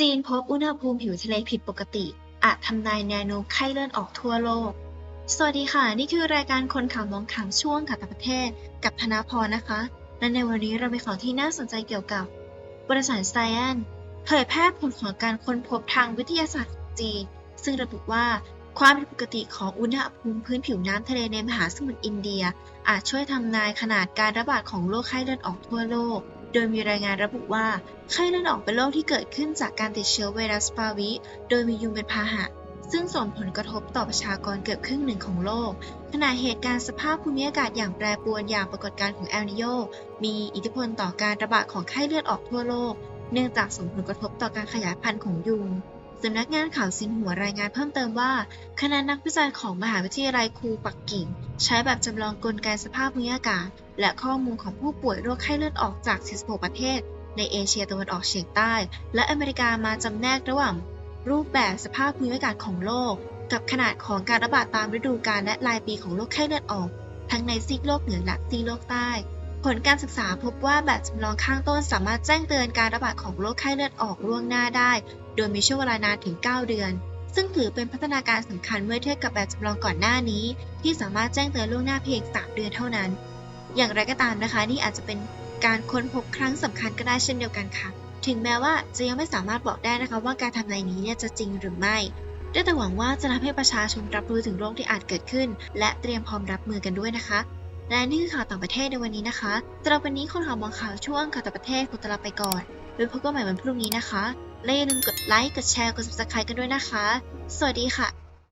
จีนพบอุณหภูมิผิวทะเลผิดปกติ อาจทำนายแนวโน้มไข้เลื่อนออกทั่วโลก สวัสดีค่ะ นี่คือรายการคนข่าวมองข่าวช่วงข่าวต่างประเทศ กับธนาพรนะคะ และในวันนี้เรามีของที่น่าสนใจเกี่ยวกับบริษัทไซแอนเผยแพร่ผลของการค้นพบทางวิทยาศาสตร์จีน ซึ่งระบุว่าความผิดปกติของอุณหภูมิพื้นผิวน้ำทะเลในมหาสมุทรอินเดีย อาจช่วยทำนายขนาดการระบาดของโรคไข้เลือดออกทั่วโลก โดยมีรายงานระบุว่า ไข้เลือดออกเป็นโรคที่เกิดขึ้นจากการติดเชื้อไวรัสปาวิ โดยมียุงเป็นพาหะ ซึ่งส่งผลกระทบต่อประชากรเกือบครึ่งหนึ่งของโลก ขณะเหตุการณ์สภาพภูมิอากาศอย่างแปรปรวนอย่างปรากฏการณ์ของเอลนิโยมีอิทธิพลต่อการระบาดของไข้เลือดออกทั่วโลก เนื่องจากส่งผลกระทบต่อการขยายพันธุ์ของยุง สำนักงานข่าวซินหัวรายงานเพิ่มเติมว่า คณะนักวิจัยของมหาวิทยาลัยคูปักกิ่ง ใช้แบบจำลองกลไกสภาพภูมิอากาศ และข้อมูลของผู้ป่วยโรคไข้เลือดออกจาก46ประเทศ ในเอเชียตะวันออกเฉียงใต้ และอเมริกามาจำแนกระหว่าง รูปแบบสภาพภูมิอากาศของโลก กับขนาดของการระบาดตามฤดูกาลและรายปีของโรคไข้เลือดออก ทั้งในซีกโลกเหนือและซีกโลกใต้ ผลการศึกษาพบว่าแบบจำลองข้างต้นสามารถแจ้งเตือนการระบาดของโรคไข้เลือดออกล่วงหน้าได้ โดยมีช่วงเวลานานถึง 9 เดือน ซึ่งถือเป็นพัฒนาการสำคัญเมื่อเทียบกับแบบจำลองก่อนหน้านี้ ที่สามารถแจ้งเตือนล่วงหน้าเพียง 3 เดือนเท่านั้น อย่างไรก็ตามนะคะ นี่อาจจะเป็นการค้นพบครั้งสำคัญก็ได้เช่นเดียวกันค่ะ ถึงแม้ว่าจะยังไม่สามารถบอกได้นะคะ ว่าการทำในนี้เนี่ยจะจริงหรือไม่ได้แต่หวังว่าจะทำให้ประชาชนรับรู้ถึงโรคที่อาจเกิดขึ้น และเตรียมพร้อมรับมือกันด้วยนะคะ และนี่คือข่าวต่างประเทศในวันนี้นะคะสำหรับวันนี้คนข่าวมองข่าวช่วงข่าวต่างประเทศขอตลาไปก่อนไว้พบกันใหม่วันพรุ่งนี้นะคะและอย่าลืมกดไลค์ กดแชร์ กด subscribe กันด้วยนะคะ สวัสดีค่ะ